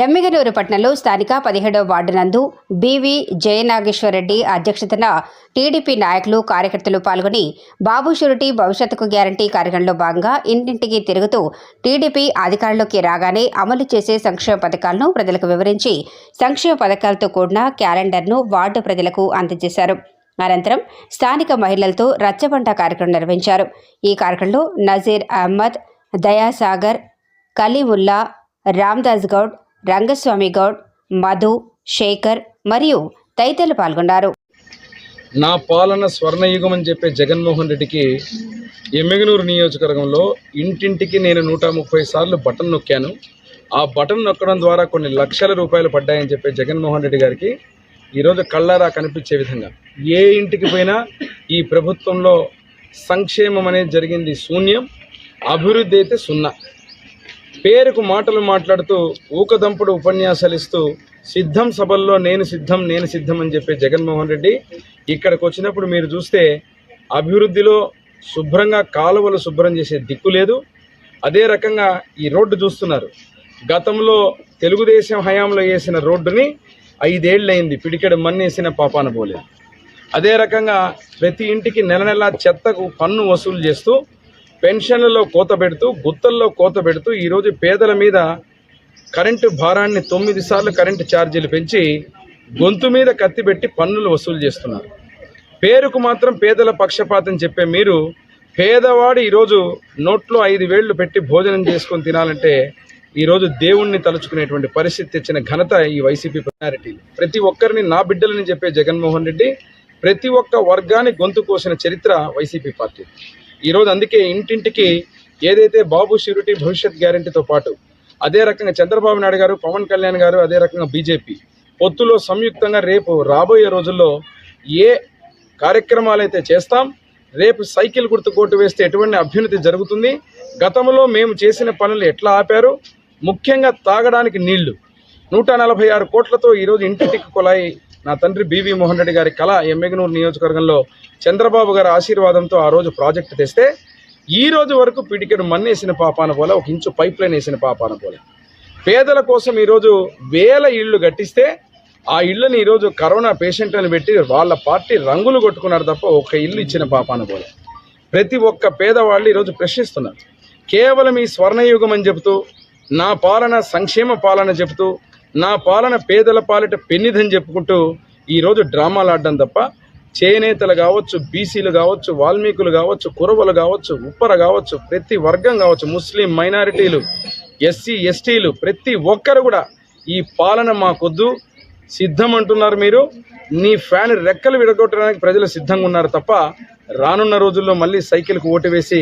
ఎమ్మిగనూరు పట్టణంలో స్థానిక పదిహేడవ వార్డు నందు బీవీ జయనాగేశ్వరరెడ్డి అధ్యక్షతన టీడీపీ నాయకులు కార్యకర్తలు పాల్గొని బాబు షూరిటీ భవిష్యత్తుకు గ్యారంటీ కార్యక్రమంలో భాగంగా ఇంటింటికి తిరుగుతూ టీడీపీ అధికారంలోకి రాగానే అమలు చేసే సంక్షేమ పథకాలను ప్రజలకు వివరించి సంక్షేమ పథకాలతో కూడిన క్యాలెండర్ను వార్డు ప్రజలకు అందజేశారు. అనంతరం స్థానిక మహిళలతో రచ్చబంట కార్యక్రమం నిర్వహించారు. ఈ కార్యక్రమంలో నజీర్ అహ్మద్ దయాసాగర్ కలీముల్లా రామ్దాస్ గౌడ్ రంగస్వామి గౌడ్ మధు శేఖర్ మరియు తదితరులు పాల్గొన్నారు. నా పాలన స్వర్ణయుగం అని చెప్పే జగన్మోహన్ రెడ్డికి ఎమ్మిగనూరు నియోజకవర్గంలో ఇంటింటికి నేను నూట ముప్పై సార్లు బటన్ నొక్కాను. ఆ బటన్ నొక్కడం ద్వారా కొన్ని లక్షల రూపాయలు పడ్డాయని చెప్పే జగన్మోహన్ రెడ్డి గారికి ఈరోజు కళ్ళారా కనిపించే విధంగా. ఏ ఇంటికి పోయినా ఈ ప్రభుత్వంలో సంక్షేమం అనేది జరిగింది శూన్యం అభివృద్ధి అయితే సున్నా. పేరుకు మాటలు మాట్లాడుతూ ఊకదంపుడు ఉపన్యాసాలు ఇస్తూ సిద్ధం సభల్లో నేను సిద్ధం నేను సిద్ధం అని చెప్పే జగన్మోహన్ రెడ్డి ఇక్కడికి వచ్చినప్పుడు మీరు చూస్తే అభివృద్ధిలో శుభ్రంగా కాలువలు శుభ్రం చేసే దిక్కు లేదు. అదే రకంగా ఈ రోడ్డు చూస్తున్నారు. గతంలో తెలుగుదేశం హయాంలో వేసిన రోడ్డుని ఐదేళ్ళయింది పిడికెడు మన్నేసిన పాపాన పోలేదు. అదే రకంగా ప్రతి ఇంటికి నెల నెల చెత్తకు పన్ను వసూలు చేస్తూ పెన్షన్లలో కోత పెడుతూ గుత్తల్లో కోత పెడుతూ ఈరోజు పేదల మీద కరెంటు భారాన్ని తొమ్మిది సార్లు కరెంటు ఛార్జీలు పెంచి గొంతు మీద కత్తి పెట్టి పన్నులు వసూలు చేస్తున్నారు. పేరుకు మాత్రం పేదల పక్షపాతం చెప్పే మీరు పేదవాడు ఈరోజు నోట్లో ఐదు వేళ్ళు పెట్టి భోజనం చేసుకొని తినాలంటే ఈరోజు దేవుణ్ణి తలుచుకునేటువంటి పరిస్థితి తెచ్చిన ఘనత ఈ వైసీపీ ప్రయారిటీ. ప్రతి ఒక్కరిని నా బిడ్డలని చెప్పే జగన్మోహన్ రెడ్డి ప్రతి ఒక్క వర్గాన్ని గొంతు కోసిన చరిత్ర వైసీపీ పార్టీ. ఈరోజు అందుకే ఇంటింటికి ఏదైతే బాబు షూరిటీ భవిష్యత్ గ్యారంటీతో పాటు అదే రకంగా చంద్రబాబు నాయుడు గారు పవన్ కళ్యాణ్ గారు అదే రకంగా బీజేపీ పొత్తులో సంయుక్తంగా రేపు రాబోయే రోజుల్లో ఏ కార్యక్రమాలు అయితే చేస్తాం రేపు సైకిల్ గుర్తు కోటు వేస్తే ఎటువంటి అభ్యున్నతి జరుగుతుంది గతంలో మేము చేసిన పనులు ఎట్లా ఆపారు ముఖ్యంగా తాగడానికి నీళ్ళు. నూట నలభై ఆరు కోట్లతో ఈరోజు ఇంటింటికి కొలాయి నా తండ్రి బీవీ మోహన్ రెడ్డి గారి కళ ఎమ్మెగనూరు నియోజకవర్గంలో చంద్రబాబు గారి ఆశీర్వాదంతో ఆ రోజు ప్రాజెక్టు తెస్తే ఈ రోజు వరకు పిడికెడు మన్నేసిన పాపాన పోలే ఒక ఇంచు పైప్ లైన్ వేసిన పాపాన పోలే. పేదల కోసం ఈరోజు వేల ఇళ్ళు కట్టిస్తే ఆ ఇళ్ళని ఈరోజు కరోనా పేషెంట్లను పెట్టి వాళ్ళ పార్టీ రంగులు కొట్టుకున్నారు తప్ప ఒక ఇల్లు ఇచ్చిన పాపాన పోలే. ప్రతి ఒక్క పేదవాళ్ళు ఈరోజు ప్రశ్నిస్తున్నారు. కేవలం ఈ స్వర్ణయుగం అని చెబుతూ నా పాలన సంక్షేమ పాలన చెబుతూ నా పాలన పేదల పాలిట పెన్నిదని చెప్పుకుంటూ ఈరోజు డ్రామాలు ఆడడం తప్ప చేనేతలు కావచ్చు బీసీలు కావచ్చు వాల్మీకులు కావచ్చు కురవలు కావచ్చు ఉప్పర కావచ్చు ప్రతి వర్గం కావచ్చు ముస్లిం మైనారిటీలు ఎస్సీ ఎస్టీలు ప్రతి ఒక్కరు కూడా ఈ పాలన మాకొద్దు. సిద్ధం అంటున్నారు మీరు. నీ ఫ్యాన్ రెక్కలు విడగొట్టడానికి ప్రజలు సిద్ధంగా ఉన్నారు తప్ప రానున్న రోజుల్లో మళ్ళీ సైకిల్కి ఓటు వేసి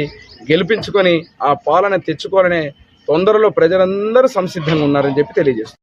గెలిపించుకొని ఆ పాలన తెచ్చుకోవాలనే తొందరలో ప్రజలందరూ సంసిద్ధంగా ఉన్నారని చెప్పి తెలియజేస్తారు